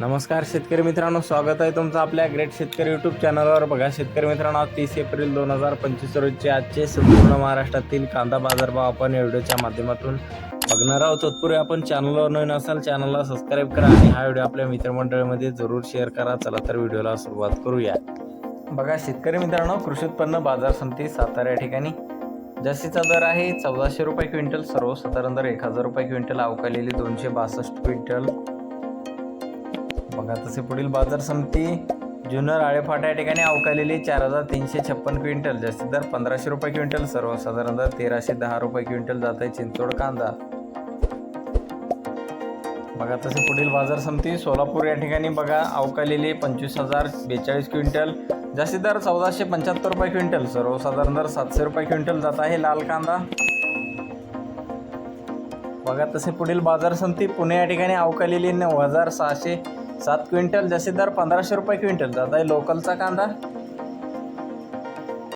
नमस्कार शेतकरी मित्रांनो स्वागत आहे तुमचं आपल्या ग्रेट शेतकरी यूट्यूब चॅनलवर बघा शेतकरी मित्रांनो तीस एप्रिल दोन हजार पंचवीस रोजचे आजचे संपूर्ण महाराष्ट्रातील कांदा बाजारभाव आपण या व्हिडिओच्या माध्यमातून बघणार आहोत. तत्पूर्वी आपण चॅनलवर नवीन असाल चॅनलला सबस्क्राईब करा आणि हा व्हिडिओ आपल्या मित्रमंडळीमध्ये जरूर शेअर करा. चला तर व्हिडिओला सुरुवात करूया. बघा शेतकरी मित्रांनो कृषी उत्पन्न बाजार समिती सातारा या ठिकाणी. जास्तीचा दर आहे चौदाशे रुपये क्विंटल सर्वसाधारण दर एक हजार रुपये क्विंटल अवकालेली दोनशे बासष्ट क्विंटल. बघा तसे पुढील बाजार समिती जुन्नर आळेफाटा या ठिकाणी अवकालेली चार हजार तीनशे छप्पन क्विंटल. जास्तीत दर पंधराशे रुपये क्विंटल. सर्वसाधारण दर तेराशे दहा रुपये क्विंटल जात आहे चिंचोड कांदा. बघा तसे पुढील बाजार समिती सोलापूर या ठिकाणी बघा अवकालेली पंचवीस हजार बेचाळीस क्विंटल. जास्तीत दर चौदाशे पंच्याहत्तर रुपये क्विंटल. सर्वसाधारण दर सातशे रुपये क्विंटल जात आहे लाल कांदा. बघा तसे पुढील बाजार समिती पुणे या ठिकाणी अवकालेली नऊ हजार सहाशे सात क्विंटल जसे दर पंधराशे रुपये क्विंटल. जात आहे लोकलचा कांदा?